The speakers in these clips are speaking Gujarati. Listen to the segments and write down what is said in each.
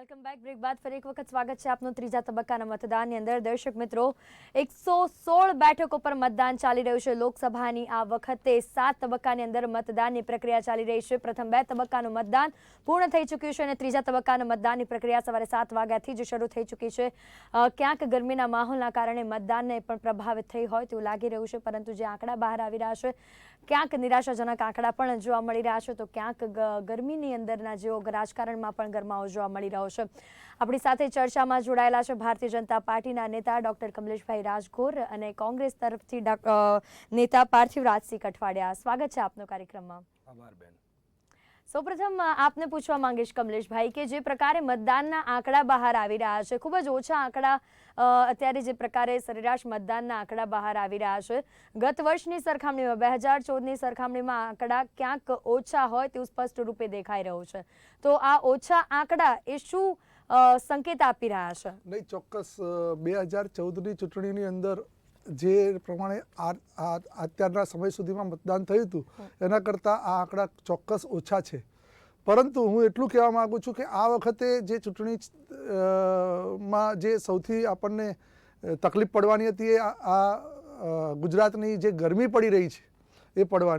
વેલકમ બેક બ્રેક બાદ ફરી એક વખત સ્વાગત છે આપનું ત્રીજા તબક્કાના મતદાનની અંદર. દર્શક મિત્રો, એકસો સોળ બેઠકો પર મતદાન ચાલી રહ્યું છે. લોકસભાની આ વખતે સાત તબક્કાની અંદર મતદાનની પ્રક્રિયા ચાલી રહી છે. પ્રથમ બે તબક્કાનું મતદાન પૂર્ણ થઈ ચૂક્યું છે અને ત્રીજા તબક્કાનું મતદાનની પ્રક્રિયા સવારે સાત વાગ્યાથી જ શરૂ થઈ ચૂકી છે. ક્યાંક ગરમીના માહોલના કારણે મતદાનને પણ પ્રભાવિત થઈ હોય તેવું લાગી રહ્યું છે, પરંતુ જે આંકડા બહાર આવી રહ્યા છે ક્યાંક નિરાશાજનક આંકડા પણ જોવા મળી રહ્યા છે, તો ક્યાંક ગરમીની અંદરના જેઓ રાજકારણમાં પણ ગરમાવો જોવા મળી રહ્યો છે. આપણી સાથે ચર્ચામાં જોડાયેલા છે ભારતીય જનતા પાર્ટીના નેતા ડોક્ટર કમલેશભાઈ રાજગોર અને કોંગ્રેસ તરફથી નેતા પાર્થિવ રાજસિંહ કઠવાડિયા. સ્વાગત છે આપનો કાર્યક્રમમાં. આભાર બેન. સૌપ્રથમ આપને પૂછવા માંગીશ કમલેશભાઈ કે જે પ્રકારે મતદાનના આંકડા બહાર આવી રહ્યા છે, ખૂબ જ ઓછા આંકડા અત્યારે જે પ્રકારે સરેરાશ મતદાનના આંકડા બહાર આવી રહ્યા છે. ગત વર્ષની સરખામણીમાં, બે હજાર ચૌદની સરખામણીમાં આંકડા ક્યાંક ઓછા હોય તેવું સ્પષ્ટ રૂપે દેખાઈ રહ્યું છે. તો આ ઓછા આંકડા એ શું સંકેત આપી રહ્યા છે? નહીં, ચોક્કસ બે હજાર ચૌદની ચૂંટણીની અંદર જે પ્રમાણે આ અત્યારના સમય સુધીમાં મતદાન થયું હતું એના કરતાં આ આંકડા ચોક્કસ ઓછા છે. પરંતુ હું એટલું કહેવા માગું છું કે આ વખતે જે ચૂંટણી માં જે સૌથી આપણને તકલીફ પડવાની હતી એ આ ગુજરાતની જે ગરમી પડી રહી છે એ પડવા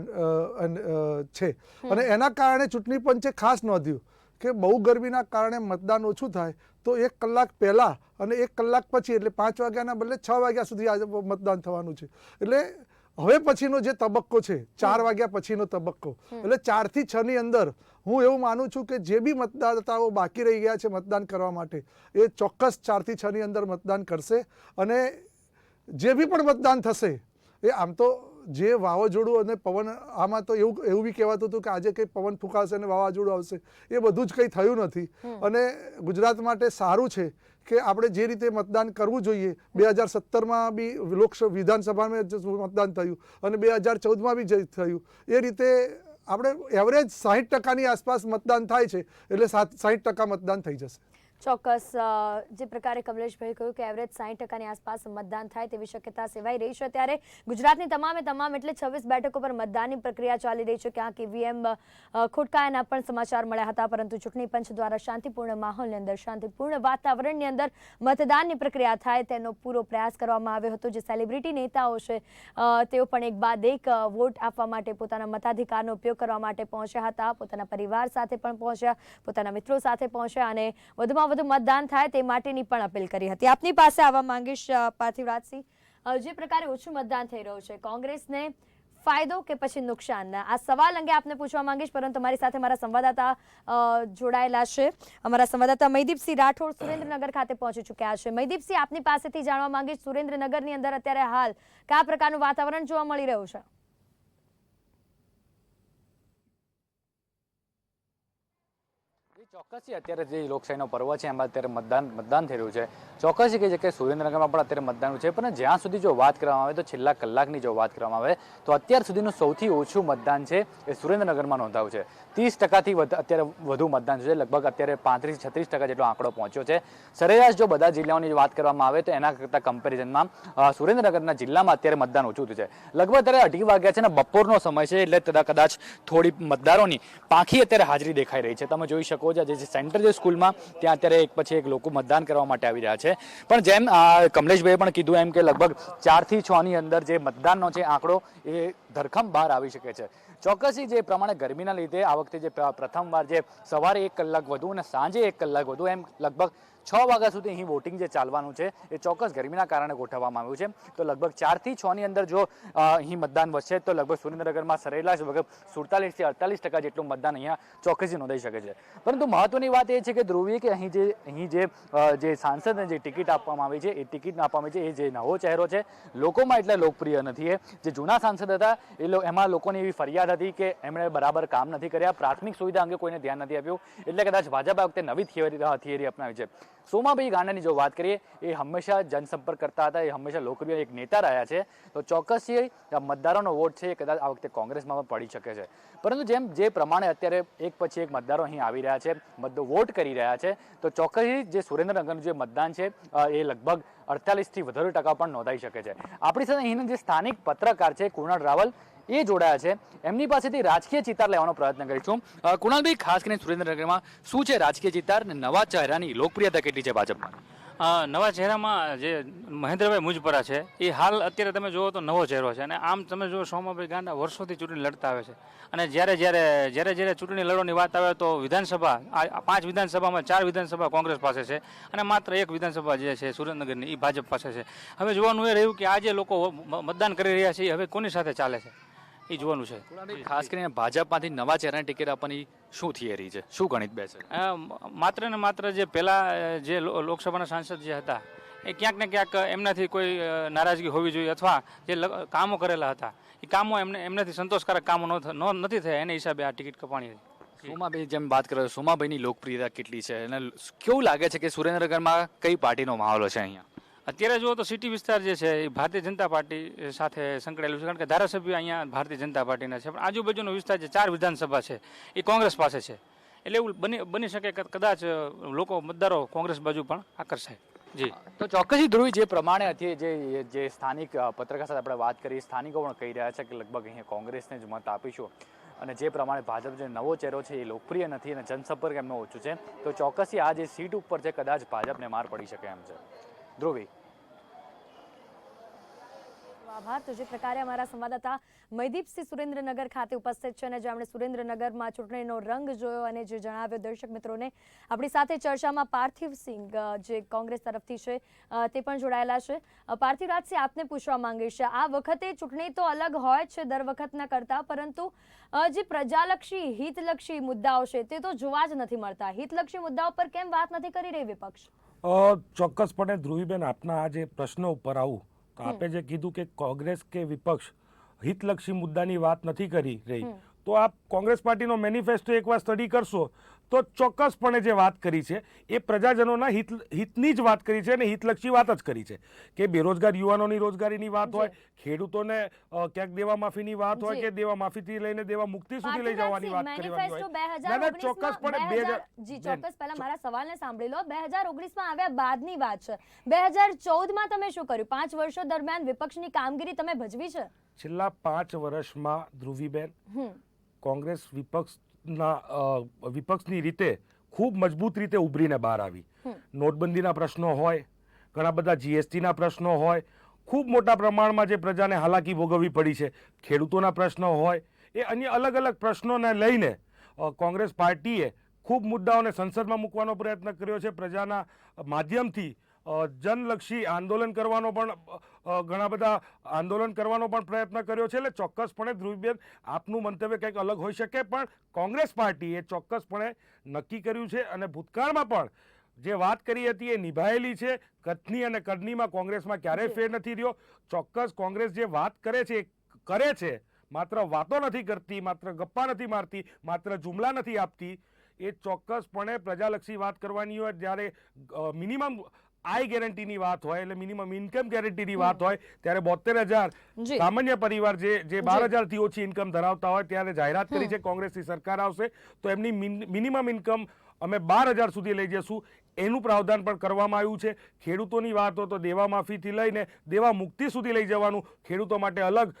છે. અને એના કારણે ચૂંટણી પંચે ખાસ નોંધ્યું કે બહુ ગરમીના કારણે મતદાન ઓછું થાય તો એક કલાક પહેલાં અને એક કલાક પછી એટલે પાંચ વાગ્યાના બદલે છ વાગ્યા સુધી આજે મતદાન થવાનું છે. એટલે હવે પછીનો જે તબક્કો છે ચાર વાગ્યા પછીનો તબક્કો. એટલે ચારથી છ ની અંદર હું એવું માનું છું કે જે બી મતદાતાઓ બાકી રહી ગયા છે મતદાન કરવા માટે એ ચોક્કસ ચારથી છ ની અંદર મતદાન કરશે અને જે બી પણ મતદાન થશે એ આમ તો જે વાવાઝોડું અને પવન આમાં તો એવું એવું બી કહેવાતું હતું કે આજે કંઈ પવન ફૂંકાશે અને વાવાઝોડું આવશે. એ બધું જ કંઈ થયું નથી. અને ગુજરાત માટે સારું છે કે આપણે જે રીતે મતદાન કરવું જોઈએ બે હજાર સત્તરમાં બી લોકસભા વિધાનસભામાં મતદાન થયું અને બે હજાર ચૌદમાં બી થયું. એ રીતે આપણે એવરેજ સાહીઠ ટકાની આસપાસ મતદાન થાય છે એટલે સાત સાહીઠ ટકા મતદાન થઈ જશે. ચોક્કસ જે પ્રકારે કમલેશભાઈ કહ્યું કે એવરેજ સાઠ ટકાની આસપાસ મતદાન થાય તેવી શક્યતા સેવાઈ રહી છે. ત્યારે ગુજરાતની તમામે તમામ એટલે છવ્વીસ બેઠકો પર મતદાનની પ્રક્રિયા ચાલી રહી છે. ક્યાંક ઈવીએમ ખોટકાયાના પણ સમાચાર મળ્યા હતા, પરંતુ ચૂંટણી પંચ દ્વારા શાંતિપૂર્ણ માહોલની અંદર, શાંતિપૂર્ણ વાતાવરણની અંદર મતદાનની પ્રક્રિયા થાય તેનો પૂરો પ્રયાસ કરવામાં આવ્યો હતો, જે સેલિબ્રિટી નેતાઓ છે તેઓ પણ એક બાદ એક વોટ આપવા માટે પોતાના મતાધિકારનો ઉપયોગ કરવા માટે પહોંચ્યા હતા. પોતાના પરિવાર સાથે પણ પહોંચ્યા, પોતાના મિત્રો સાથે પહોંચ્યા અને વધુમાં વધુ મતદાન થાય તે માટેની પણ અપીલ કરી હતી. આપની પાસે આવવા માંગીશ પાર્થિવરાજસિંહ પાર્થિવ રાજસિંહ. જે પ્રકારે ઓછું મતદાન થઈ રહ્યું છે, કોંગ્રેસને ફાયદો કે પછી નુકસાન આ સવાલ અંગે આપને પૂછવા માંગીશ, પરંતુ મારી સાથે મારા સંવાદદાતા જોડાયેલા છે. અમારા સંવાદદાતા મહીદીપસિંહ રાઠોડ સુરેન્દ્રનગર ખાતે પહોંચી ચૂક્યા છે. મહીદીપસિંહ આપની પાસેથી જાણવા માંગીશ, સુરેન્દ્રનગરની અંદર અત્યારે હાલ કયા પ્રકારનું વાતાવરણ જોવા મળી રહ્યું છે? ચોક્કસથી અત્યારે જે લોકશાહીનો પર્વ છે, એમાં અત્યારે મતદાન મતદાન થઈ રહ્યું છે. ચોક્કસ છે કે સુરેન્દ્રનગરમાં પણ અત્યારે મતદાન છે, પણ જ્યાં સુધી જો વાત કરવામાં આવે તો છેલ્લા કલાકની જો વાત કરવામાં આવે તો અત્યાર સુધીનું સૌથી ઓછું મતદાન છે એ સુરેન્દ્રનગરમાં નોંધાયું છે. ત્રીસ ટકાથી અત્યારે વધુ મતદાન છે, લગભગ અત્યારે પાંત્રીસ છત્રીસ ટકા જેટલો આંકડો પહોંચ્યો છે. સરેરાશ જો બધા જિલ્લાઓની વાત કરવામાં આવે તો એના કરતાં કમ્પેરિઝનમાં સુરેન્દ્રનગરના જિલ્લામાં અત્યારે મતદાન ઓછું થયું છે. લગભગ અત્યારે અઢી વાગ્યા છે ને બપોરનો સમય છે, એટલે કદા- કદાચ થોડી મતદારોની પાંખી અત્યારે હાજરી દેખાઈ રહી છે. તમે જોઈ શકો છો જે સેન્ટર જે સ્કૂલમાં, ત્યાં અત્યારે એક પછી એક લોકો મતદાન કરવા માટે આવી રહ્યા છે. પણ જેમ કમલેશભાઈએ પણ કીધું એમ કે લગભગ ચારથી છની અંદર જે મતદાનનો છે આંકડો એ ધરખમ બહાર આવી શકે છે. ચોક્કસી જે પ્રમાણે ગરમીના લીધે આ વખતે જે પ્ર- પ્રથમવાર જે સવારે એક કલાક વધુ અને સાંજે એક કલાક વધુ એમ લગભગ છ વાગ્યા સુધી અહીં વોટિંગ જે ચાલવાનું છે, એ ચોક્કસ ગરમીના કારણે ગોઠવવામાં આવ્યું છે. તો લગભગ ચારથી છની અંદર જો અહીં મતદાન વધશે, તો લગભગ સુરેન્દ્રનગરમાં સરેરાશ લગભગ સુડતાલીસથી અડતાલીસ ટકા જેટલું મતદાન અહીંયા ચોક્કસથી નોંધાઈ શકે છે. પરંતુ મહત્વની વાત એ છે કે ધ્રુવીએ કે અહીં જે અહીં જે જે સાંસદને જે ટિકિટ આપવામાં આવી છે, એ ટિકિટ આપવામાં આવી છે, એ જે નવો ચહેરો છે, લોકોમાં એટલા લોકપ્રિય નથી એ. જે જૂના સાંસદ હતા એ એમાં લોકોની એવી ફરિયાદ હતી કે એમણે બરાબર કામ નથી કર્યા. પ્રાથમિક સુવિધા અંગે કોઈને ધ્યાન નથી આપ્યું. એટલે કદાચ ભાજપ આ વખતે નવી થિયરી થિયરી અપનાવી છે. સોમાભાઈ ગાંડાની જો વાત કરીએ, એ હંમેશા જનસંપર્ક કરતા હતા, એ હંમેશા લોકપ્રિય એક નેતા રહ્યા છે. તો ચોક્કસ આ મતદારોનો વોટ છે એ કદાચ આ વખતે કોંગ્રેસમાં પણ પડી શકે છે. પરંતુ જેમ જે પ્રમાણે અત્યારે એક પછી એક મતદારો અહીં આવી રહ્યા છે, મતદો વોટ કરી રહ્યા છે, તો ચોક્કસ જે સુરેન્દ્રનગરનું જે મતદાન છે એ લગભગ અડતાલીસથી વધારે ટકા પણ નોંધાઈ શકે છે. આપણી સાથે અહીંના જે સ્થાનિક પત્રકાર છે, કુણાલ રાવલ એ જોડાયા છે. એમની પાસેથી રાજકીય ચિતાર લેવાનો પ્રયત્ન કરીશું. કુણાલભાઈ, ખાસ કરીને સુરેન્દ્રનગરમાં શું છે રાજકીય ચિતાર અને નવા ચહેરાની લોકપ્રિયતા કેટલી છે ભાજપમાં? નવા ચહેરામાં જે મહેન્દ્રભાઈ મુજપરા છે, એ હાલ અત્યારે તમે જુઓ તો નવો ચહેરો છે. અને આમ તમે જુઓ સોમાભાઈ ગાંડા વર્ષોથી ચૂંટણી લડતા આવે છે. અને જ્યારે જ્યારે જ્યારે જ્યારે ચૂંટણી લડવાની વાત આવે તો વિધાનસભા, આ આ પાંચ વિધાનસભામાં ચાર વિધાનસભા કોંગ્રેસ પાસે છે અને માત્ર એક વિધાનસભા જે છે સુરેન્દ્રનગરની, એ ભાજપ પાસે છે. હવે જોવાનું એ રહ્યું કે આજે લોકો મતદાન કરી રહ્યા છે, એ હવે કોની સાથે ચાલે છે? એ જોવાનું છે. ખાસ કરીને ભાજપમાંથી નવા ચહેરાને ટિકિટ આપવાની શું થિયરી છે? શું ગણિત બેસે માત્ર ને માત્ર જે પહેલા જે લો- લોકસભાના સાંસદ જે હતા એ ક્યાંક ને ક્યાંક એમનાથી કોઈ નારાજગી હોવી જોઈએ અથવા જે કામો કરેલા હતા એ કામો એમને એમનાથી સંતોષકારક કામો ન નથી થયા. એને હિસાબે આ ટિકિટ કપાણી સુમાભાઈ સોમાભાઈ જેમ વાત કરો સોમાભાઈની લોકપ્રિયતા કેટલી છે? અને કેવું લાગે છે કે સુરેન્દ્રનગરમાં કઈ પાર્ટીનો માહોલ છે અહીંયા? અત્યારે જુઓ તો સિટી વિસ્તાર જે છે એ ભારતીય જનતા પાર્ટી સાથે સંકળાયેલું છે. કારણ કે ધારાસભ્ય અહીંયા ભારતીય જનતા પાર્ટીના છે. પણ આજુબાજુનો વિસ્તાર જે ચાર વિધાનસભા છે, એ કોંગ્રેસ પાસે છે. એટલે એવું બની બની શકે કદાચ લોકો મતદારો કોંગ્રેસ બાજુ પણ આકર્ષાય. જી. તો ચોક્કસી ધ્રુવી જે પ્રમાણે હતી, જે જે સ્થાનિક પત્રકાર સાથે આપણે વાત કરી, સ્થાનિકો પણ કહી રહ્યા છે કે લગભગ અહીંયા કોંગ્રેસને જ મત આપીશું. અને જે પ્રમાણે ભાજપ જે નવો ચહેરો છે એ લોકપ્રિય નથી અને જનસંપર્ક એમનો ઓછું છે. તો ચોક્કસી આ જે સીટ ઉપર છે, કદાચ ભાજપને માર પડી શકે એમ છે. ધ્રુવી. આભાર. તો જે પ્રકારે અમારા સંવાદદાતા મયદીપસિંહ સુરેન્દ્રનગર ખાતે ઉપસ્થિત છે અને જેમણે સુરેન્દ્રનગરમાં ચૂંટણીનો રંગ જોયો અને જે જણાવ્યો, દર્શક મિત્રોને આપણી સાથે ચર્ચામાં પાર્થિવ સિંઘ જે કોંગ્રેસ તરફથી છે તે પણ જોડાયેલા છે. પાર્થિવરાજસિંહ પાર્થિવ આપને પૂછવા માંગીશ આ વખતે ચૂંટણી તો અલગ હોય છે દર વખતના કરતા, પરંતુ જે પ્રજાલક્ષી, હિતલક્ષી મુદ્દાઓ છે તે તો જોવા જ નથી મળતા. હિતલક્ષી મુદ્દાઓ પર કેમ વાત નથી કરી રહી વિપક્ષ? ચોક્કસપણે ધ્રુવીબેન આપના આ જે પ્રશ્ન ઉપર આવું તો આપે જે કીધું કે કોંગ્રેસ કે વિપક્ષ હિતલક્ષી મુદ્દાની વાત નથી કરી રહી તો આપ કોંગ્રેસ પાર્ટીનો મેનિફેસ્ટો એકવાર સ્ટડી કરશો તો ચોક્કસપણે જે વાત કરી છે એ પ્રજાજનોના હિત હિતની જ વાત કરી છે અને હિતલક્ષી વાત જ કરી છે કે બેરોજગાર યુવાનોની રોજગારીની વાત હોય ખેડૂતોને ક્યાંક દેવા માફીની વાત હોય કે દેવા માફીથી લઈને દેવા મુક્તિ સુધી લઈ જવાની વાત કરવાની હોય. ના, ના, ચોક્કસપણે બે જી ચોક્કસ પહેલા મારા સવાલને સાંભળી લો. બે હજાર ઓગણીસમાં આવ્યા બાદની વાત છે. બે હજાર ચૌદમાં તમે શું કર્યું? પાંચ વર્ષો દરમિયાન વિપક્ષની કામગીરી તમે ભજવી છે? છેલ્લા પાંચ વર્ષમાં ધ્રુવીબેન કોંગ્રેસ વિપક્ષના વિપક્ષની રીતે ખૂબ મજબૂત રીતે ઉભરીને બહાર આવી. નોટબંધીના પ્રશ્નો હોય ઘણા બધા જીએસટીના પ્રશ્નો હોય ખૂબ મોટા પ્રમાણમાં જે પ્રજાને હાલાકી ભોગવવી પડી છે ખેડૂતોના પ્રશ્નો હોય એ અન્ય અલગ અલગ પ્રશ્નોને લઈને કોંગ્રેસ પાર્ટીએ ખૂબ મુદ્દાઓને સંસદમાં મૂકવાનો પ્રયત્ન કર્યો છે. પ્રજાના માધ્યમથી જનલક્ષી આંદોલન કરવાનો પણ ઘણા બધા આંદોલન કરવાનો પણ પ્રયત્ન કર્યો છે. એટલે ચોક્કસપણે ધ્રુવીબેન આપનું મંતવ્ય કંઈક અલગ હોઈ શકે પણ કોંગ્રેસ પાર્ટીએ ચોક્કસપણે નક્કી કર્યું છે અને ભૂતકાળમાં પણ જે વાત કરી હતી એ નિભાયેલી છે. કથની અને કડનીમાં કોંગ્રેસમાં ક્યારેય ફેર નથી રહ્યો. ચોક્કસ કોંગ્રેસ જે વાત કરે છે એ કરે છે. માત્ર વાતો નથી કરતી માત્ર ગપ્પા નથી મારતી માત્ર જુમલા નથી આપતી. એ ચોક્કસપણે પ્રજાલક્ષી વાત કરવાની હોય જ્યારે મિનિમમ આય ગેરંટીની વાત હોય એટલે મિનિમમ ઇન્કમ ગેરંટીની વાત હોય ત્યારે બોતેર હજાર સામાન્ય પરિવાર જે જે બાર હજારથી ઓછી ઇન્કમ ધરાવતા હોય ત્યારે જાહેરાત કરી છે કોંગ્રેસની સરકાર આવશે તો એમની મિનિમમ ઇન્કમ અમે બાર હજાર સુધી લઈ જશું એનું પ્રાવધાન પણ કરવામાં આવ્યું છે. ખેડૂતોની વાત હોય તો દેવા માફીથી લઈને દેવા મુક્તિ સુધી લઈ જવાનું. ખેડૂતો માટે અલગ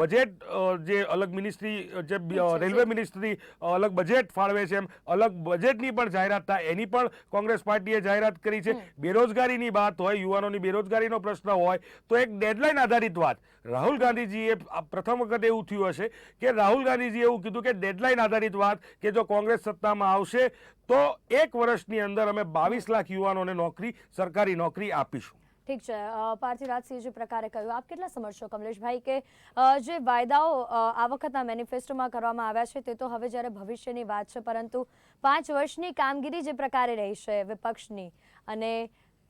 બજેટ જે અલગ મિનિસ્ટ્રી જે રેલવે મિનિસ્ટ્રી અલગ બજેટ ફાળવે છે એમ. અલગ બજેટની પણ જાહેરાત થાય. એની પણ કોંગ્રેસ પાર્ટીએ જાહેરાત કરી છે. બેરોજગારીની વાત હોય યુવાનોની બેરોજગારીનો પ્રશ્ન હોય તો એક ડેડલાઇન આધારિત વાત. રાહુલ ગાંધીજીએ પ્રથમ વખત એવું થયું હશે કે રાહુલ ગાંધીજીએ એવું કીધું કે ડેડલાઇન આધારિત વાત કે જો કોંગ્રેસ સત્તામાં આવશે તો એક વર્ષની અંદર અમે બાવીસ લાખ યુવાનોને નોકરી સરકારી નોકરી આપીશું. ઠીક છે. અ, પાર્થિવ રાજસિંહ જે પ્રકારે કહ્યું આપ કેટલા સમજશો કમલેશભાઈ કે જે વાયદાઓ આ વખતના મેનિફેસ્ટોમાં કરવામાં આવ્યા છે તે તો હવે જ્યારે ભવિષ્યની વાત છે પરંતુ પાંચ વર્ષની કામગીરી જે પ્રકારે રહી છે વિપક્ષની અને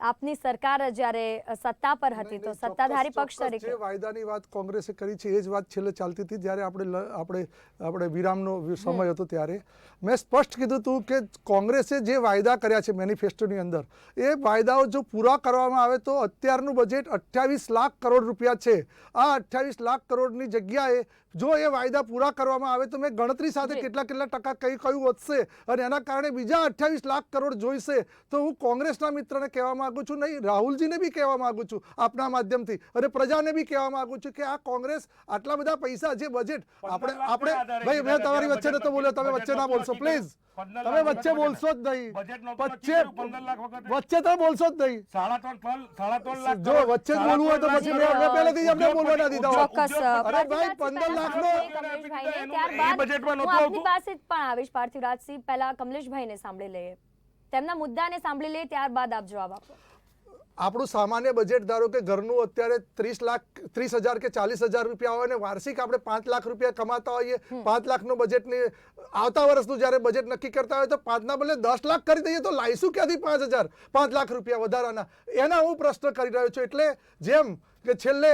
આપની સરકાર જ્યારે સત્તા પર હતી તો સત્તાધારી પક્ષ તરીકે. જે વાયદાની વાત કોંગ્રેસે કરી છે એ જ વાત છેલ્લે ચાલતી હતી જ્યારે આપણે આપણે આપણે વિરામનો સમય હતો ત્યારે. મેં સ્પષ્ટ કીધું હતું કે કોંગ્રેસે જે વાયદા કર્યા છે મેનિફેસ્ટોની અંદર એ વાયદાઓ જો પૂરા કરવામાં આવે તો અત્યારનું બજેટ અઠ્યાવીસ લાખ કરોડ રૂપિયા છે. આ અઠ્યાવીસ લાખ કરોડની જગ્યાએ જો એ વાયદા પૂરા કરવામાં આવે તો મેં ગણતરી સાથે કેટલા કેટલા ટકા કઈ કયું વધશે અને એના કારણે બીજા અઠ્યાવીસ લાખ કરોડ જોઈશે તો હું કોંગ્રેસના મિત્રને કહેવા માંગુ છું નહીં રાહુલજીને બી કહેવા માંગુ છું આપના માધ્યમથી અને પ્રજાને બી કહેવા માંગુ છું કે આ કોંગ્રેસ આટલા બધા પૈસા જે બજેટ આપણે આપણે ભાઈ મેં તમારી વચ્ચે નતો બોલ્યો તમે વચ્ચે ના બોલશો પ્લીઝ. તમે વચ્ચે બોલશો જ નહીં. વચ્ચે લાખ. વચ્ચે તમે બોલશો જ નહીં. સાડા ત્રણ ત્રણ- સાડા ત્રણ લાખ જો વચ્ચે જ બોલવું હોય તો પછી મેં પહેલેથી જ અમને બોલવા ના દીધા અરે ભાઈ, પંદર પહેલા લાખનો- સાંભળીએ કમલેશભાઈને. એનું- ત્યારબાદ એ બજેટમાં હું નહોતું આપની પાસે પણ આવીશ પાર્થિવરાજસિંહ પહેલા કમલેશભાઈને સાંભળી લઈએ. તેમના મુદ્દાને સાંભળી લઈએ ત્યારબાદ આપ જવાબ આપો. આપણું સામાન્ય બજેટ ધારો કે ઘરનું અત્યારે ત્રીસ લાખ ત્રીસ હજાર કે ચાલીસ હજાર રૂપિયા હોય અને વાર્ષિક આપણે પાંચ લાખ રૂપિયા કમાતા હોઈએ પાંચ લાખનું બજેટની આવતા વર્ષનું જ્યારે બજેટ નક્કી કરતા હોય તો પાંચના બદલે દસ લાખ કરી દઈએ તો લાવીશું ક્યાંથી પાંચ હજાર? પાંચ લાખ રૂપિયા વધારાના. એના હું પ્રશ્ન કરી રહ્યો છું. એટલે જેમ કે છેલ્લે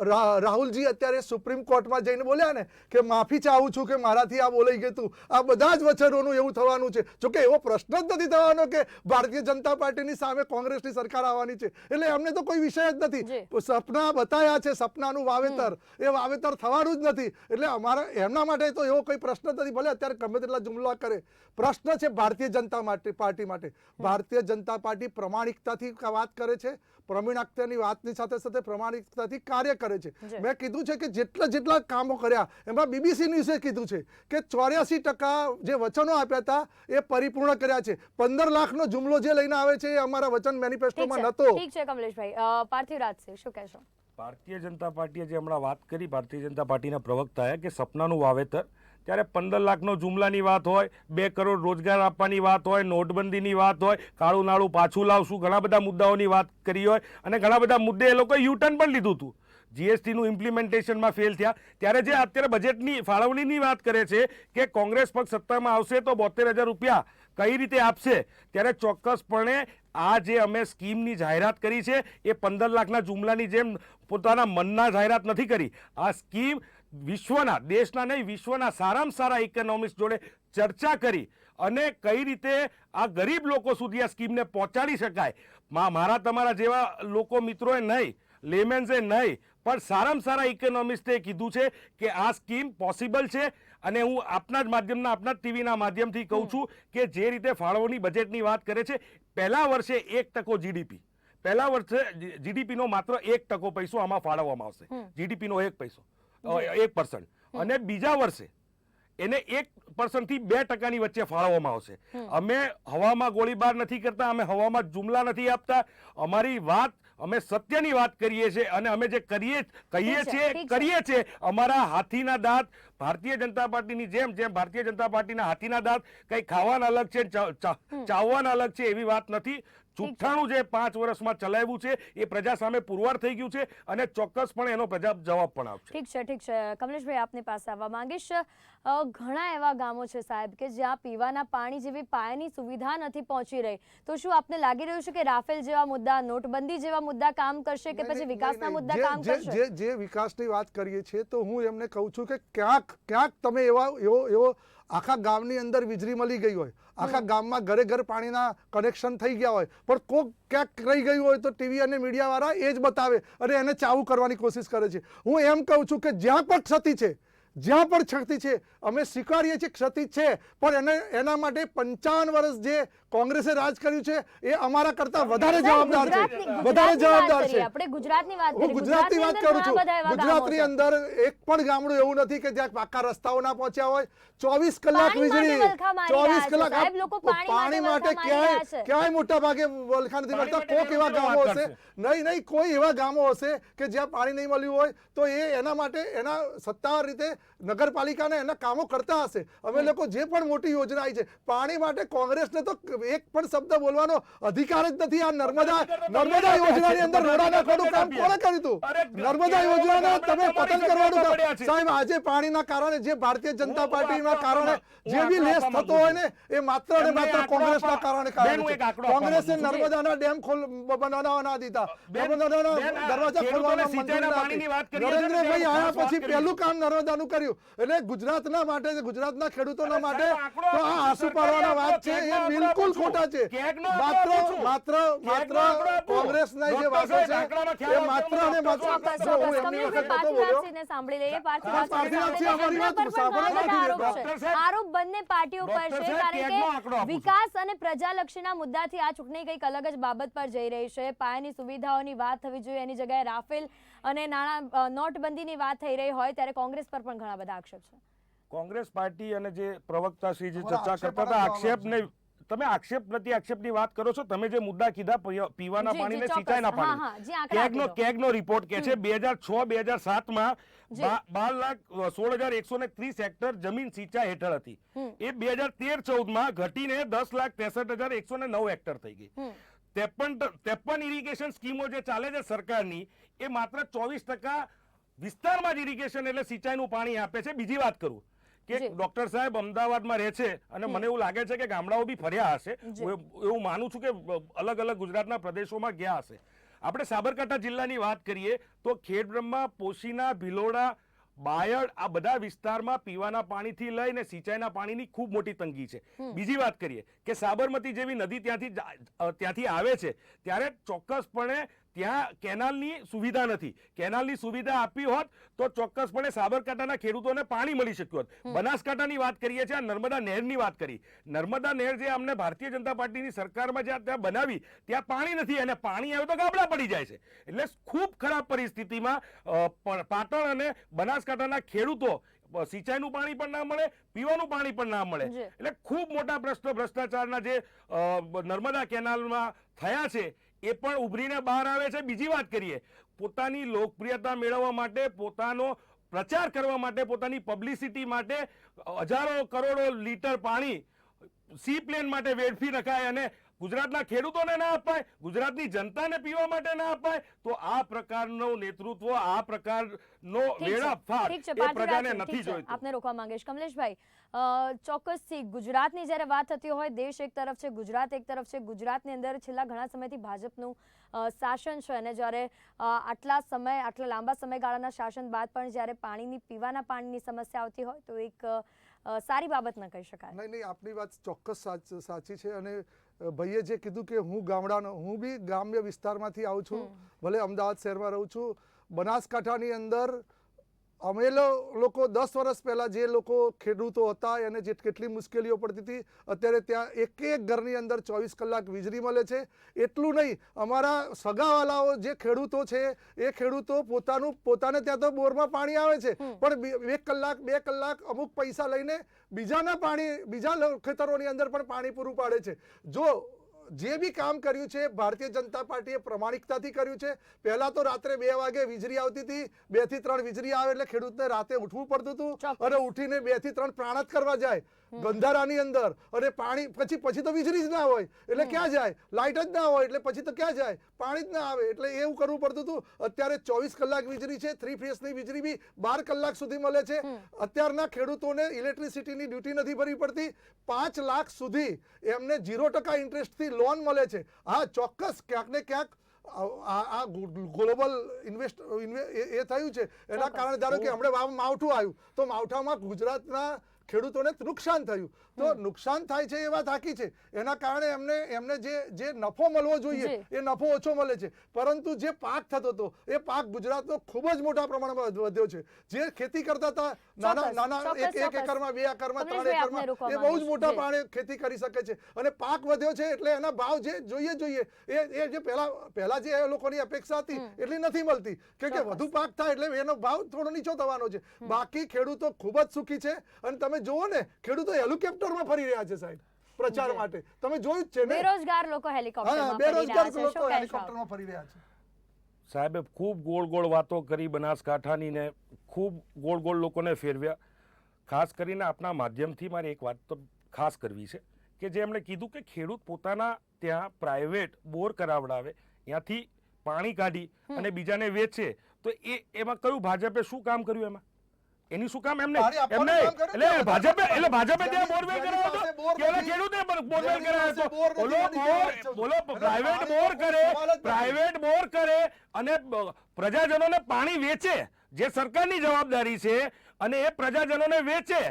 રાહુલજી અત્યારે સુપ્રીમ કોર્ટમાં જઈને બોલ્યા ને કે માફી ચાહું છું કે મારાથી આ બોલાઈ ગયું આ બધા જ વચનોનું એવું થવાનું છે. જોકે એવો પ્રશ્ન જ નથી થવાનો કે ભારતીય જનતા પાર્ટીની સામે કોંગ્રેસની સરકાર આવવાની છે. એટલે એમને તો કોઈ વિષય જ નથી. સપના બતાયા છે સપનાનું વાવેતર. એ વાવેતર થવાનું જ નથી. એટલે અમારા એમના માટે તો એવો કોઈ પ્રશ્ન નથી. ભલે અત્યારે ગમે તેટલા જુમલા કરે. પ્રશ્ન છે ભારતીય જનતા માટે પાર્ટી માટે. ભારતીય જનતા પાર્ટી પ્રમાણિકતાથી વાત કરે છે. પ્રમાણિકતાની વાતની સાથે સાથે પ્રમાણિકતાથી કાર્ય કરે છે. મેં કીધું છે કે જેટલા જેટલા કામો કર્યા એમાં બીબીસી ન્યૂઝે કીધું છે કે ચોર્યાસી ટકા જે વચનો આપ્યા હતા એ પરિપૂર્ણ કર્યા છે. પંદર લાખનો જુમલો જે લઈને આવે છે એ અમારા વચન મેનિફેસ્ટોમાં નહોતો ઠીક છે કમલેશભાઈ. પાર્થિવ રાજસિંહ શું કહેશો? ભારતીય જનતા પાર્ટીએ જે હમણાં વાત કરી ભારતીય જનતા પાર્ટીના પ્રવક્તાએ કે સપનાનું વાવેતર ત્યારે પંદર લાખનો જુમલાની વાત હોય, બે કરોડ રોજગાર આપવાની વાત હોય, નોટબંધીની વાત હોય, કાળું નાળું પાછું લાવશું, ઘણા બધા મુદ્દાઓની વાત કરી હોય અને ઘણા બધા મુદ્દે એ લોકોએ યુટર્ન પણ લીધું હતું. જીએસટીનું ઇમ્પ્લિમેન્ટેશનમાં ફેલ થયા. ત્યારે જે અત્યારે બજેટની ફાળવણીની વાત કરે છે કે કોંગ્રેસ પક્ષ સત્તામાં આવશે તો બોતેર હજાર રૂપિયા કઈ રીતે આપશે? ત્યારે ચોક્કસપણે આ જે અમે સ્કીમની જાહેરાત કરી છે, એ પંદર લાખના જુમલાની જેમ પોતાના મનના જાહેરાત નથી કરી. આ સ્કીમ વિશ્વના દેશના નહીં વિશ્વના સારામાં સારા ઇકોનોમિસ્ટ જોડે ચર્ચા કરી અને કઈ રીતે આ ગરીબ લોકો સુધી આ સ્કીમને પહોંચાડી શકાય. મારા તમારા જેવા લોકો મિત્રોએ નહીં લેમેન્સે નહીં પણ સારામાં સારા ઇકોનોમિસ્ટે કીધું છે કે આ સ્કીમ પોસિબલ છે અને હું આપના જ માધ્યમના આપના જ ટીવીના માધ્યમથી કહું છું કે જે રીતે ફાળવણી બજેટની વાત કરે છે પહેલા વર્ષે એક ટકો જીડીપી પહેલા વર્ષે જીડીપીનો માત્ર એક ટકો પૈસો આમાં ફાળવવામાં આવશે. જીડીપીનો એક પૈસો. એક પર્સન્ટ અને બીજા વર્ષે એને એક પર્સન્ટથી બે ટકાની વચ્ચે ફાળવવામાં આવશે. અમે હવામાં ગોળીબાર નથી કરતા અમે હવામાં જુમલા નથી આપતા. અમારી વાત અમે સત્યની વાત કરીએ છીએ અને અમે જે કરીએ કહીએ છીએ કરીએ છીએ અમારા હાથીના દાંત ભારતીય જનતા પાર્ટીની જેમ જેમ ભારતીય જનતા પાર્ટીના હાથીના દાંત કંઈ ખાવાના અલગ છે ચાવવાના અલગ છે એવી વાત નથી. જુઠ્ઠાણું જે પાંચ વર્ષમાં ચલાવ્યું છે એ પ્રજા સામે પુરવાર થઈ ગયું છે અને ચોક્કસપણે એનો પ્રજા જવાબ પણ આવશે ઠીક છે ઠીક છે. કમલેશભાઈ આપની પાસે આવવા માંગીશ. ઘણા એવા ગામો છે સાહેબ કે જ્યાં પીવાના પાણી જેવી પાયાની સુવિધા નથી પહોંચી રહી. તો શું આપને લાગી રહ્યું છે કે રાફેલ જેવા મુદ્દા નોટબંધી જેવા મુદ્દા કામ કરશે કે પછી વિકાસના મુદ્દા કામ કરશે? જે જે વિકાસની વાત કરીએ છીએ તો હું એમને કહું છું કે ક્યાંક ક્યાંક તમે એવા એવો એવો આખા ગામની અંદર વીજળી મળી ગઈ હોય આખા ગામમાં ઘરે ઘર પાણીના કનેક્શન થઈ ગયા હોય પણ કોક ક્યાંક રહી ગયું હોય તો ટીવી અને મીડિયાવાળા એ જ બતાવે અને એને ચાવું કરવાની કોશિશ કરે છે. હું એમ કહું છું કે જ્યાં પણ ક્ષતિ છે જ્યાં પણ ક્ષતિ છે અમે સ્વીકારીએ છીએ ક્ષતિ છે પણ એને એના માટે પંચાવન વર્ષ જે કોંગ્રેસે રાજ કર્યું છે એ અમારા કરતા વધારે જવાબદાર છે. વધારે જવાબદાર છે. આપણે ગુજરાતની વાત હું ગુજરાતની વાત કરું છું. ગુજરાતની અંદર એક પણ ગામડું એવું નથી કે જ્યાં પાકા રસ્તાઓ ના પહોંચ્યા હોય. ચોવીસ કલાક વીજળી ચોવીસ કલાક પાણી પાણી માટે ક્યાંય ક્યાંય મોટા ભાગે વલખા નથી મળતા કોક એવા ગામો હશે. નહીં નહીં કોઈ એવા ગામો હશે કે જ્યાં પાણી નહીં મળ્યું હોય તો એ એના માટે એના સત્તાવાર રીતે નગરપાલિકાને એના કામો કરતા હશે. અમે લોકો જે પણ મોટી યોજના આવી છે પાણી માટે કોંગ્રેસને તો એક પણ શબ્દ બોલવાનો અધિકાર જ નથી. આ નર્મદા નર્મદા યોજનાની અંદર રોડા નાખવાનું કામ કોણે કર્યું હતું નર્મદા યોજનાને તમે પતન કરવાનું કામ- સાહેબ આજે પાણીના કારણે જે ભારતીય જનતા પાર્ટીના કારણે જે બી લેસ થતો હોય ને એ માત્ર ને માત્ર કોંગ્રેસના કારણે કારણ કોંગ્રેસે નર્મદાના ડેમ ખોલ બનાવવા ના દીધા. નર્મદાના દરવાજા ખોલવાના મંજૂરી નરેન્દ્રભાઈ આયા પછી. પહેલું કામ નર્મદાનું કર્યું. એટલે ગુજરાતના માટે ગુજરાતના ખેડૂતોના માટે તો આ આંસુ પાડવાના વાત છે એ બિલકુલ ખોટા છે. માત્ર માત્ર માત્ર કોંગ્રેસના જે વાતો છે એ માત્ર અને માત્ર હું એમની વખત નતો બોલ્યો સાંભળી લઈએ અમારી વાત સાંભળવા આરોપ બંને પાર્ટીઓ પર છે કારણ કે વિકાસ અને પ્રજાલક્ષીના મુદ્દાથી આ ચૂંટણી કંઈક અલગ જ બાબત પર જઈ રહી છે. પાયાની સુવિધાઓની વાત થવી જોઈએ. એની જગ્યાએ રાફેલ અને નાણાં નોટબંધીની વાત થઈ રહી હોય ત્યારે કોંગ્રેસ પર પણ ઘણા બધા આક્ષેપ છે. કોંગ્રેસ પાર્ટી અને જે પ્રવક્તા શ્રી જે ચર્ચા કરતા હતા આના આક્ષેપ ને તમે આક્ષેપ નથી આક્ષેપની વાત કરો છો તમે જે મુદ્દા કીધા પીવાના જી, પાણી જી, ને ચોક્કસ. સિંચાઈના પાણી કેગનો કેગનો રિપોર્ટ કે છે બે હજાર છ બે હજાર સાતમાં જી. બાર લાખ સોળ હજાર એકસો ને ત્રીસ હેક્ટર જમીન સિંચાઈ હેઠળ હતી. એ બે હજાર તેર ચૌદમાં ઘટીને દસ લાખ ત્રેસઠ હજાર એકસો ને નવ હેક્ટર થઈ ગઈ. ત્રેપન ત્રેપન ઇરિગેશન સ્કીમો જે ચાલે છે સરકારની એ માત્ર ચોવીસ ટકા વિસ્તારમાં જ ઇરિગેશન એટલે સિંચાઈનું પાણી આપે છે. બીજી વાત કરું કે. ડોક્ટર સાહેબ અમદાવાદમાં રહે છે અને મને એવું લાગે છે કે ગામડાઓ બી ફર્યા હશે. એવું- એવું માનું છું કે અલગ અલગ ગુજરાતના પ્રદેશોમાં ગયા હશે. આપણે સાબરકાંઠા જિલ્લાની વાત કરીએ તો ખેડબ્રહ્મા પોશીના ભિલોડા બાયડ આ બધા વિસ્તારમાં પીવાના પાણીથી લઈને સિંચાઈના પાણીની ખૂબ મોટી તંગી છે. બીજી વાત કરીએ કે સાબરમતી જેવી નદી ત્યાંથી ત્યાંથી આવે છે ત્યારે ચોક્કસપણે ત્યાં કેનાલની સુવિધા નથી. કેનાલની સુવિધા આપી હોત તો ચોક્કસપણે સાબરકાંઠાના ખેડૂતોને પાણી મળી શક્યું હોત. બનાસકાંઠાની વાત કરીએ છીએ આ નર્મદા નહેરની વાત કરી. નર્મદા નહેર જે અમને ભારતીય જનતા પાર્ટીની સરકારમાં જ્યાં ત્યાં બનાવી ત્યાં પાણી નથી અને પાણી આવે તો ગાબડા પડી જાય છે. એટલે ખૂબ ખરાબ પરિસ્થિતિમાં પાટણ અને બનાસકાંઠાના ખેડૂતો સિંચાઈનું પાણી પણ ના મળે પીવાનું પાણી પણ ના મળે. એટલે ખૂબ મોટા પ્રશ્નો ભ્રષ્ટાચારના જે નર્મદા કેનાલમાં થયા છે એ પણ ઉભરીને બહાર આવે છે. બીજી વાત કરીએ, પોતાની લોકપ્રિયતા મેળવવા માટે, પોતાનો પ્રચાર કરવા માટે, પોતાની પબ્લિસિટી માટે હજારો કરોડો લીટર પાણી સી પ્લેન માટે વેડફી રખાય અને ગુજરાતના ખેડૂતોને ના અપાય ગુજરાતની જનતાને પીવા માટે ના અપાય તો આ પ્રકારનો નેતૃત્વ આ પ્રકારનો વેળાફાટ એ પ્રજાને નથી જોઈતો. આપને રોકવા માંગેશ. કમલેશભાઈ ચોક્કસથી ગુજરાતની જ્યારે વાત થતી હોય દેશ એક તરફ છે ગુજરાત એક તરફ છે ગુજરાતની અંદર છેલ્લા ઘણા સમયથી ભાજપનું શાસન છે અને જ્યારે આટલા સમય આટલા લાંબા સમયગાળાના શાસન બાદ પણ જ્યારે પાણીની પીવાના પાણીની સમસ્યા આવતી હોય તો એક સારી બાબત ન કહી શકાય. નહીં નહીં આપની વાત ચોક્કસ સાચ- સાચી છે અને ભાઈએ જે કીધું કે હું ગામડાનો હું બી ગ્રામ્ય વિસ્તારમાંથી આવું છું. ભલે અમદાવાદ શહેરમાં રહું છું. બનાસકાંઠાની અંદર અમે લો- લોકો દસ વર્ષ પહેલાં જે લોકો ખેડૂતો હતા એને જે કેટલી મુશ્કેલીઓ પડતી હતી અત્યારે ત્યાં એક એક ઘરની અંદર ચોવીસ કલાક વીજળી મળે છે. એટલું નહીં અમારા સગાવાલાઓ જે ખેડૂતો છે એ ખેડૂતો પોતાનું પોતાને ત્યાં તો બોરમાં પાણી આવે છે. પણ એક કલાક બે કલાક અમુક પૈસા લઈને બીજાના પાણી બીજા ખેતરોની અંદર પણ પાણી પૂરું પાડે છે. જો જે બી કામ કર્યું છે ભારતીય જનતા પાર્ટીએ પ્રમાણિકતાથી કર્યું છે. પહેલા તો રાત્રે બે વાગે વીજળી આવતી હતી. બેથી ત્રણ વીજળી આવે એટલે ખેડૂતને રાતે ઉઠવું પડતું હતું અને ઉઠીને બેથી ત્રણ પ્રાણત કરવા જાય. ગંધારાની અંદર. અને પાણી પછી પછી તો વીજળી જ ના હોય. એટલે ક્યાં જાય? લાઇટ જ ના હોય એટલે પછી તો ક્યાં જાય? પાણી જ ના આવે. એટલે એવું કરવું પડતું હતું. અત્યારે ચોવીસ કલાક વીજળી છે થ્રી ફેઝની વીજળી બી બાર કલાક સુધી મળે છે. અત્યારના ખેડૂતોને ઇલેક્ટ્રિસિટીની ડ્યુટી નથી ભરવી પડતી. પાંચ લાખ સુધી એમને ઝીરો ટકા ઇન્ટરેસ્ટથી લોન મળે છે. હા ચોક્કસ ક્યાંક ને ક્યાંક આ ગ્લોબલ ઇન્વેસ્ટ એ થયું છે. એના કારણે ધારો કે હમણાં માવઠું આવ્યું. તો માવઠામાં ગુજરાતના ખેડૂતોને નુકસાન થયું. તો નુકસાન થાય છે એ વાત હાકી છે. એના કારણે એમને એમને જે જે નફો મળવો જોઈએ એ નફો ઓછો મળે છે. પરંતુ જે પાક થતો હતો એ પાક ગુજરાતનો ખૂબ જ મોટા પ્રમાણમાં વધ્યો છે. જે ખેતી કરતા હતા નાના નાના એક એક એકરમાં બે એકરમાં ત્રણ એકરમાં એ બહુ જ મોટા. પાણે ખેતી કરી શકે છે. અને પાક વધ્યો છે એટલે એના ભાવ જે જોઈએ જોઈએ. એ એ જે પહેલા પહેલા જે એ લોકોની અપેક્ષા હતી એટલી નથી મળતી. કેમ કે વધુ પાક થાય એટલે એનો ભાવ થોડો નીચો થવાનો છે. બાકી ખેડૂતો ખૂબ જ સુખી છે. અને તમે જુઓ ને ખેડૂતો હેલિકોપ્ટરમાં ફરી રહ્યા છે સાહેબ પ્રચાર માટે. તમે જોયું જ છે ને? બેરોજગાર લોકો હેલિકોપ્ટરમાં બેરોજગાર લોકો? હેલિકોપ્ટરમાં ફરી રહ્યા છે. સાહેબે ખૂબ ગોળ ગોળ વાતો કરી બનાસકાંઠાની ને ખૂબ ગોળ ગોળ લોકોને ફેરવ્યા. ખાસ કરીને આપના માધ્યમથી મારે એક વાત તો ખાસ કરવી છે કે જે એમણે કીધું કે ખેડૂત પોતાના ત્યાં પ્રાઇવેટ બોર કરાવડાવે ત્યાંથી પાણી કાઢી અને બીજાને વેચે તો એ એમાં કયું ભાજપે શું કામ કર્યું એમાં? એની શું કામ? એમને એમને એટલે ભાજપે એટલે ભાજપે ત્યાં બોરવેલ કરાવ્યો હતો. કે ઓલા ખેડૂતે બોરવેલ કરાવ્યો હતો. બોલો બોલો પ્રાઇવેટ બોર કરે. પ્રાઇવેટ બોર કરે અને પ્રજાજનોને પાણી વેચે જે સરકારની જવાબદારી છે અને એ પ્રજાજનોને વેચે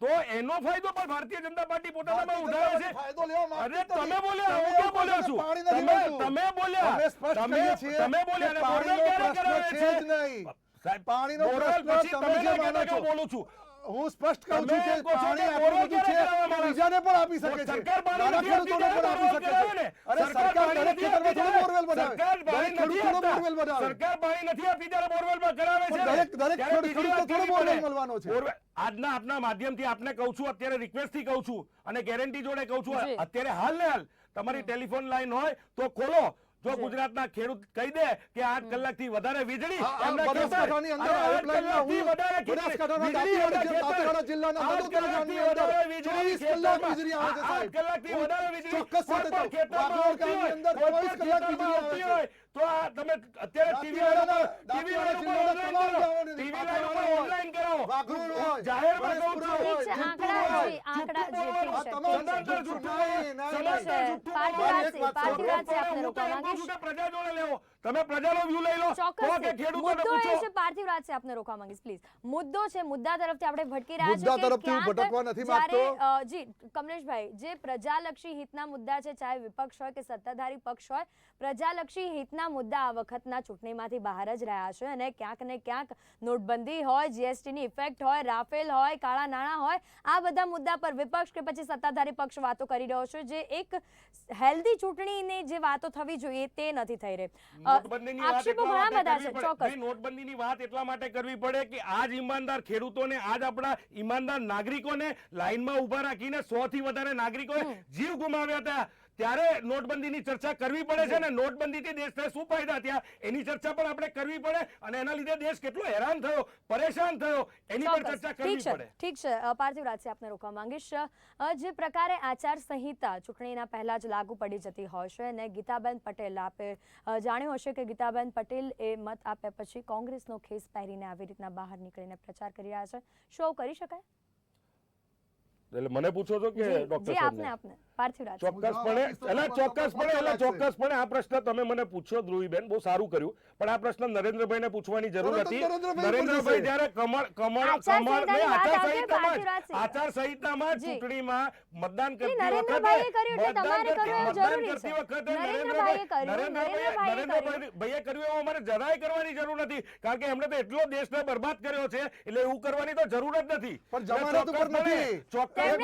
તો એનો ફાયદો પણ ભારતીય જનતા પાર્ટી પોતાનામાં ઉઠાવે છે. અરે તમે બોલ્યા હું તમે બોલ્યો છું? તમે તમે બોલ્યા. તમે તમે બોલ્યા બોરવેલ ક્યારે કરાવે છે. સાહેબ, પાણીનો પ્રશ્ન તમે જે માનો છો. બોલું છું. હું સ્પષ્ટ કહું છું કે પાણી આપણું બધું છે? બીજાને પણ આપી શકે છે. સરકાર નાના ખેડૂતોને પણ આપી શકે છે. અરે સરકાર દરેક ખેતરમાં થોડું બોરવેલ બનાવે સરકાર દરેક નથી ખેડૂત થોડું આપતા. બોરવેલ બનાવે સરકાર પાણી નથી આપતી ત્યારે બોરવેલમાં કરાવે છે. દરેક- દરેક ખેડૂતો થોડો બોરવેલ મળવાનો છે. આજના આપના માધ્યમથી આપને કહું છું અત્યારે રિક્વેસ્ટથી કહું છું અને ગેરંટી જોડે કહું છું અત્યારે હાલ ને હાલ તમારી ટેલિફોન લાઈન હોય તો ખોલો. જો ગુજરાતના ખેડૂત કહી દે કે આઠ કલાકથી વધારે વીજળી એમના અંદર કલાકથી વધારે વીજળી જિલ્લાના કલાકથી વધારે વીજળી 24 કલાકથી વીજળી આવે છે, આઠ કલાકથી વધારે વીજળી ચોક્કસ સાથે પણ કહું. ખેતરમાં વાગડ આવતી ગામની હોય, અંદર 24 કલાક વીજળી આવે છે. તો આ તમે અત્યારે ટીવી ટીવી ટીવી ઓનલાઈન કરો કરાવો વાઘોડ હોય, જાહેરમાં કહું છું ઠીક છે, આંકડા- જી, ઠીક છે. જુઠ્ઠું બોલો, જુઠ્ઠું બોલો. સદંતર જુઠ્ઠું બોલો. સદંતર જુઠ્ઠું બોલો. સદંતર જુઠ્ઠું બોલો. સદંતર જુઠ્ઠું બોલો. પ્રજાજોને લેવો તમે પ્રજાનો વ્યૂ લઈ લો કે છે. ખેડૂતોને મુદ્દો છે આપને રોકવા માંગીશ પ્લીઝ મુદ્દો છે મુદ્દા તરફથી આપણે ભટકી રહ્યા મુદ્દા છે કે તરફથી હું ભટકવા નથી માંગતો. જી કમલેશભાઈ જે પ્રજાલક્ષી હિતના મુદ્દા છે ચાહે વિપક્ષ હોય કે સત્તાધારી પક્ષ હોય પ્રજાલક્ષી હિતના મુદ્દા આ વખતના ચૂંટણીમાંથી બહાર જ રહ્યા છે અને ક્યાંક ને ક્યાંક નોટબંધી હોય જીએસટીની ઇફેક્ટ હોય રાફેલ હોય કાળા નાણાં હોય આ બધા મુદ્દા પર વિપક્ષ કે પછી સત્તાધારી પક્ષ વાતો કરી રહ્યો છે. જે એક હેલ્ધી ચૂંટણીની જે વાતો થવી જોઈએ તે નથી થઈ રહી. આક્ષેપો ઘણા બધા છે કરવી પડે. ચોક્કસ. નોટબંધીની વાત એટલા માટે કરવી પડે કે આજ ઈમાનદાર ખેડૂતોને આજ આપણા ઈમાનદાર નાગરિકોને લાઈનમાં ઊભા રાખીને સો થી વધારે નાગરિકોએ જીવ ગુમાવ્યા હતા. ત્યારે નોટબંધીની ચર્ચા કરવી પડે છે અને નોટબંધીથી દેશને શું ફાયદા થયા એની ચર્ચા પણ આપણે કરવી પડે અને એના લીધે દેશ કેટલો હેરાન થયો પરેશાન થયો એની પણ ચર્ચા કરવી પડે. ઠીક છે. પાર્થિવ રાજથી આપને રોકવા માંગીશ. જે પ્રકારે આચાર સંહિતા ચૂંટણીના પહેલા જ લાગુ પડી જતી હોય છે અને ગીતાબેન પટેલ આપે જાણ્યું હશે કે ગીતાબેન પટેલ એ મત આપ્યા પછી કોંગ્રેસનો ખેસ પહેરીને આવી રીતના બહાર નીકળીને પ્રચાર કરી રહ્યા છે. શું કરી શકાય? એટલે મને પૂછો છો કે ડોક્ટર આપને આપને. પાર્થિવ રાજ. ચોક્કસપણે એટલે ચોક્કસપણે એટલે ચોક્કસપણે આ પ્રશ્ન તમે મને પૂછ્યો ધ્રુવીબેન બહુ સારું કર્યું. પણ આ પ્રશ્ન નરેન્દ્રભાઈને પૂછવાની જરૂર હતી. નરેન્દ્રભાઈ નરેન્દ્રભાઈ જ્યારે કમળ કમળ કમળ સંહિતાની આચાર સંહિતામાં આચાર સંહિતામાં. ચૂંટણીમાં મતદાન કરતી નરેન્દ્રભાઈએ વખતે કર્યું છે, તમારે કરવું એ જરૂરી છે. નરેન્દ્રભાઈએ કર્યું, નરેન્દ્રભાઈએ મતદાન કરતી- મતદાન કરતી- મતદાન કરતી- ભાઈએ કર્યું એવું અમારે જરાય કરવાની જરૂર નથી. કારણ કે એમણે તો એટલો દેશને બરબાદ કર્યો છે એટલે એવું કરવાની તો જરૂર જ નથી. પણ જમાનત ઉપર નથી. ચોક્કસપણે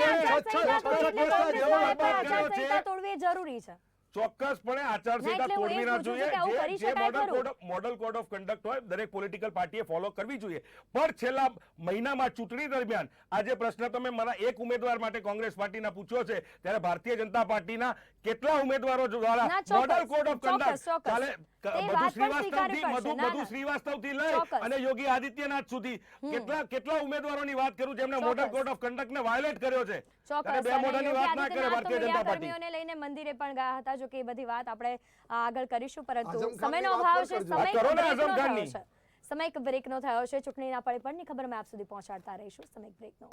તોડવી જરૂરી છે. ચોક્કસપણે આચારસંહિતા ના, એટલે હું એ તોડવી ના જોઈએ. જે- કરી જે શકાય model code model code of conduct હોય દરેક પોલિટિકલ પાર્ટીએ ફોલો કરવી જોઈએ. પણ છેલ્લા મહિનામાં ચૂંટણી દરમિયાન આ જે પ્રશ્ન તમે મને એક ઉમેદવાર માટે કોંગ્રેસ પાર્ટીના પૂછ્યો છે ત્યારે ભારતીય જનતા પાર્ટીના કેટલા ઉમેદવારો દ્વારા મોડલ કોડ ઓફ કન્ડક્ટ ચાલે મધુ શ્રીવાસ્તવથી પડશે. મધુ ના, મધુ ના. શ્રીવાસ્તવથી લઈ અને યોગી આદિત્યનાથ સુધી. કેટલા કેટલા ઉમેદવારોની વાત કરું જેમને મોડલ કોડ ઓફ કન્ડક્ટને વાયોલેટ કર્યો છે. ચોક્કસ. બે મોઢાની વાત ના કરે ભારતીય જનતા પાર્ટી. લઈને મંદિરે પણ ગયા હતા જો કે એ બધી વાત આપણે આગળ કરીશું પરંતુ સમયનો અભાવ છે સમય બ્રેકનો સમય થયો છે ચૂંટણીના પરિપળની ખબર અમે આપ સુધી પહોંચાડતા રહીશું. સમય બ્રેકનો